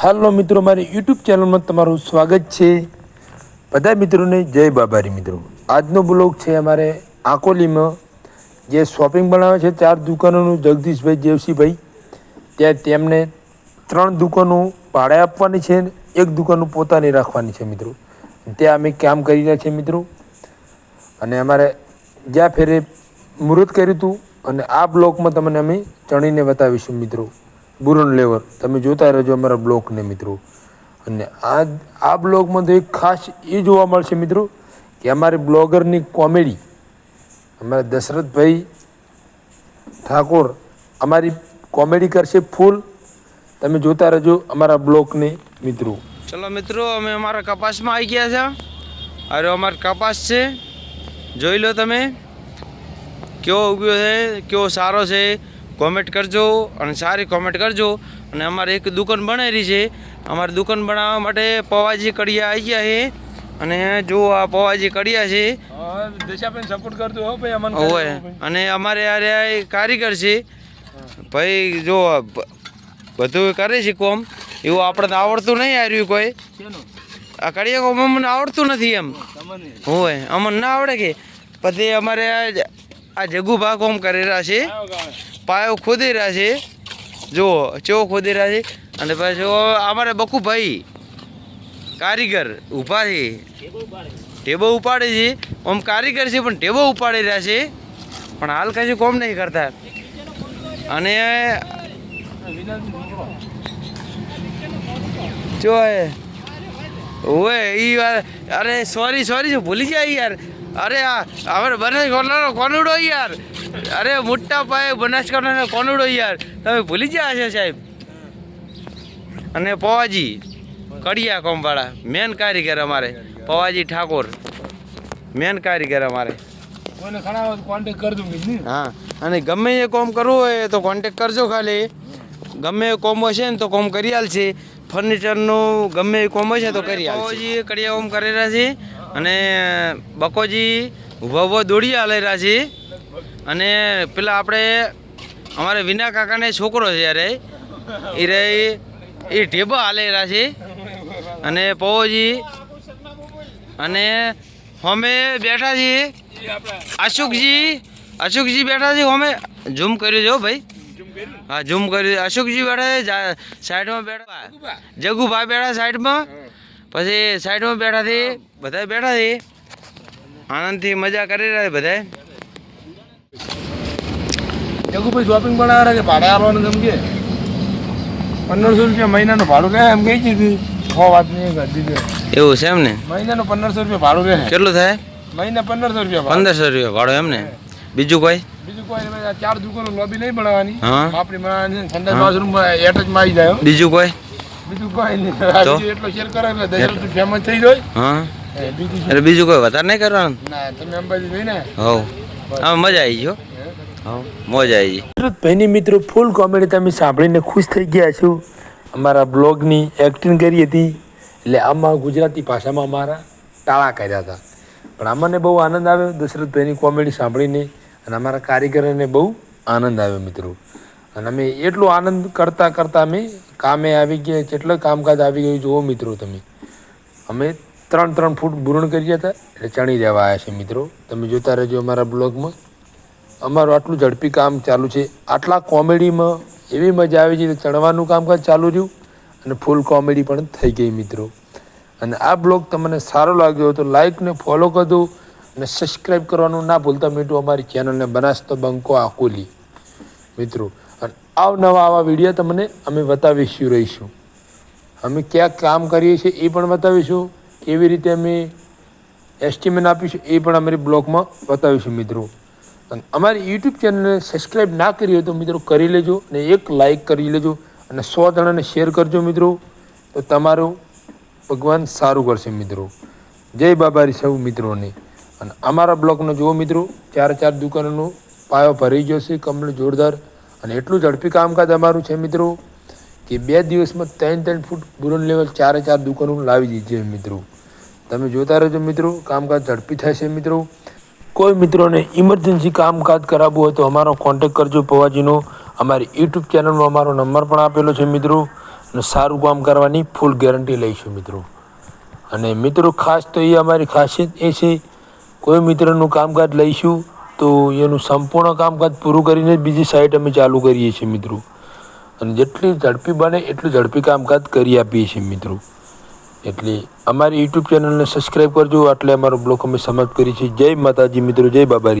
હાલો મિત્રો, મારી યુટ્યુબ ચેનલમાં તમારું સ્વાગત છે. બધા મિત્રોને જય બાબારી મિત્રો. આજનો બ્લોગ છે અમારે આકોલીમાં. જે શોપિંગ બનાવે છે ચાર દુકાનોનું, જગદીશભાઈ, જેવસીભાઈ. ત્યાં તેમને ત્રણ દુકાનો ભાડે આપવાની છે એક દુકાનો પોતાની રાખવાની છે મિત્રો. ત્યાં અમે કામ કરી રહ્યા છીએ મિત્રો. અને અમારે જ્યાં ફેરે મુહૂર્ત કર્યું હતું અને આ બ્લોકમાં તમને અમે ચણીને બતાવીશું મિત્રો. બુરન લેવર તમે જોતા રહેજો અમારા બ્લોકને મિત્રો. અને આ આ બ્લોગમાં તો એક ખાસ એ જોવા મળશે મિત્રો કે અમારી બ્લોગરની કોમેડી અમારા દશરથભાઈ ઠાકોર અમારી કોમેડી કરશે ફૂલ. તમે જોતા રહેજો અમારા બ્લોકને મિત્રો. ચલો મિત્રો, અમે અમારા કપાસમાં આવી ગયા છે. અરે અમારો કપાસ છે. જોઈ લો તમે. કેવો ઉગ્યો છે, કેવો સારો છે. કોમેન્ટ કરજો અને સારી કોમેન્ટ કરજો. અને અમારે એક દુકાન બનાવેલી છે. અમારી દુકાન બનાવવા માટે પવાજી કડિયા આવી ગયા છે. અને જો આ પવાજી કડિયા છે. સપોર્ટ કરજો હો ભાઈ અમને હોય અને અમારે અરે આ કારીગર છે. ભાઈ જો બધું કરે છે કોમ. એવું આપણે તો આવડતું નહીં આવ્યું કોઈ. આ કડિયા કોમ અમને આવડતું નથી એમ. હોય અમને ના આવડે કે. પછી અમારે આ જગુભા કોમ કરેલા છે. પાયો ખોદી રહ્યા છે. જુઓ, ચેવો ખોદી રહ્યા છે. અને પછી અમારે બકુભાઈ કારીગર ઊભા છે. ટેબો ઉપાડે છે. આમ કારીગર છે, પણ ટેબો ઉપાડી રહ્યા છે. પણ હાલ કશું કોમ નહીં કરતા. અને જો એ ઓએ ઈ અરે સોરી સોરી જો ભૂલી જાય યાર? અરે આ હવે બનાસકાંઠાનો કોનુડો યાર. અરે મોટા પાયે બનાસકાંઠાનો કોનુડો યાર. તમે ભૂલી ગયા છે સાહેબ? અને પવાજી કડિયા કોમવાળા મેન કારીગર અમારે પવાજી ઠાકોર. મેન કારીગર અમારે. કોન્ટેક્ટ કરજો ને. હા અને ગમે એ કોમ કરવું હોય તો કોન્ટેક કરજો ખાલી. ગમે એ કોમ હશે ને તો કોમ કરી આલશે. ફર્નિચરનું ગમે એ કોમ છે તો કરી બકોજી કડિયા કોમ કરી રહ્યા છે અને બકોજી ઊભા ઊભા દોડી આલે રહ્યા છે અને પેલા આપણે અમારે વિના કાકાને છોકરો છે યારે એ. રે એ ઢેબા હાલે રહ્યા છે અને પવોજી અને અમે બેઠા છીએ. અશોકજી અશોકજી બેઠા છે અમે ઝૂમ કર્યું છે ભાઈ. હા ઝૂમ કરી અશોકજી બેઠા છે સાઈડમાં બેઠા. જગુભાઈ બેઠા સાઈડમાં. પછી સાઈડમાં બેઠા છે બધા બેઠા છે આનંદથી મજા કરી રહ્યા છે બધા જગુભાઈ શોપિંગ પણ આવે કે ભાડે આવવાનું જેમ કે. પંદરસો રૂપિયા મહિનાનું ભાડું રહે એમ કહી દીધી છ વાત નહીં એવું છે એમ ને? મહિનાનું પંદરસો રૂપિયા ભાડું રહે કેટલું થાય? મહિને પંદરસો રૂપિયા પંદરસો રૂપિયા ભાડું એમ ને? બીજું કોઈ? બીજું કોઈ ચાર દુકાનો લોબી નહીં બનાવવાની. આપણી બનાવવાની. ઠંડા એટેચમાં આવી જાય બીજું કોઈ? બીજું કોઈ નહીં. એટલો શેર કરે એટલે દસ ફેમસ થઈ જાય હા? બીજું શું? એટલે બીજું કોઈ વધારે નહીં કરવાનું? ના તમે અંબાજી જોઈને. હવ. હવે મજા આવી ગયો હવ મજા આવી ગઈ. ભાઈની મિત્રો ફૂલ કોમેડી તમે સાંભળીને ખુશ થઈ ગયા છો. અમારા બ્લોગની એક્ટિંગ કરી હતી. એટલે આમાં ગુજરાતી ભાષામાં અમારા ટાળા કર્યા હતા. પણ અમને બહુ આનંદ આવ્યો દશરથભાઈની કોમેડી સાંભળીને. અને અમારા કારીગરોને બહુ આનંદ આવ્યો મિત્રો. અને અમે એટલો આનંદ કરતાં કરતાં અમે કામે આવી ગયા, જેટલો કામકાજ આવી ગયું જુઓ મિત્રો તમે. અમે ત્રણ ત્રણ ફૂટ બુરણ કર્યા હતા, એટલે ચણી દેવા આવ્યા છે મિત્રો. તમે જોતા રહેજો અમારા બ્લોગમાં. અમારું આટલું ઝડપી કામ ચાલુ છે. આટલા કોમેડીમાં એવી મજા આવી છે ચણવાનું કામકાજ ચાલુ રહ્યું અને ફૂલ કોમેડી પણ થઈ ગઈ મિત્રો. અને આ બ્લોગ તમને સારો લાગ્યો તો લાઈક ને ફોલો કરી દો અને સબસ્ક્રાઈબ કરવાનું ના ભૂલતા મીઠું અમારી ચેનલને બનાસતો બંકો આકોલી મિત્રો, અને આવનવા આવા વીડિયો તમને અમે બતાવીશું રહીશું. અમે ક્યાં કામ કરીએ છીએ એ પણ બતાવીશું. કેવી રીતે અમે એસ્ટિમેટ આપીશું એ પણ અમારી બ્લોગમાં બતાવીશું મિત્રો. અને અમારી યુટ્યુબ ચેનલને સબસ્ક્રાઈબ ના કરી હોય તો મિત્રો કરી લેજો અને એક લાઈક કરી લેજો અને સો જણાને શેર કરજો મિત્રો. તો તમારું ભગવાન સારું કરશે મિત્રો. જય બાબારી સૌ મિત્રોને. અને અમારા બ્લોગનો જુઓ મિત્રો, ચાર ચાર દુકાનોનો પાયો ભરી ગયો છે કમ્પ્લીટ જોરદાર. અને એટલું ઝડપી કામકાજ અમારું છે મિત્રો, કે બે દિવસમાં ત્રણ ત્રણ ફૂટ બુરન લેવલ ચારે ચાર દુકાનો લાવી દીધી છે મિત્રો. તમે જોતા રહેજો મિત્રો, કામકાજ ઝડપી થશે મિત્રો. કોઈ મિત્રોને ઇમરજન્સી કામકાજ કરાવવું હોય તો અમારો કોન્ટેક કરજો પવાજીનો. અમારી યુટ્યુબ ચેનલનો અમારો નંબર પણ આપેલો છે મિત્રો. અને સારું કામ કરવાની ફૂલ ગેરંટી લઈશું મિત્રો. અને મિત્રો, ખાસ તો એ અમારી ખાસિયત એ છે કોઈ મિત્રનું કામકાજ લઈશું, તો એનું સંપૂર્ણ કામકાજ પૂરું કરીને જ બીજી સાઈડ અમે ચાલુ કરીએ છીએ મિત્રો. અને જેટલી ઝડપી બને એટલું ઝડપી કામકાજ કરી આપીએ છીએ મિત્રો. એટલે અમારી યુટ્યુબ ચેનલને સબસ્ક્રાઈબ કરજો એટલે અમારો બ્લોગ અમે સમાપ્ત કરીએ છીએ. જય માતાજી મિત્રો, જય બાબારી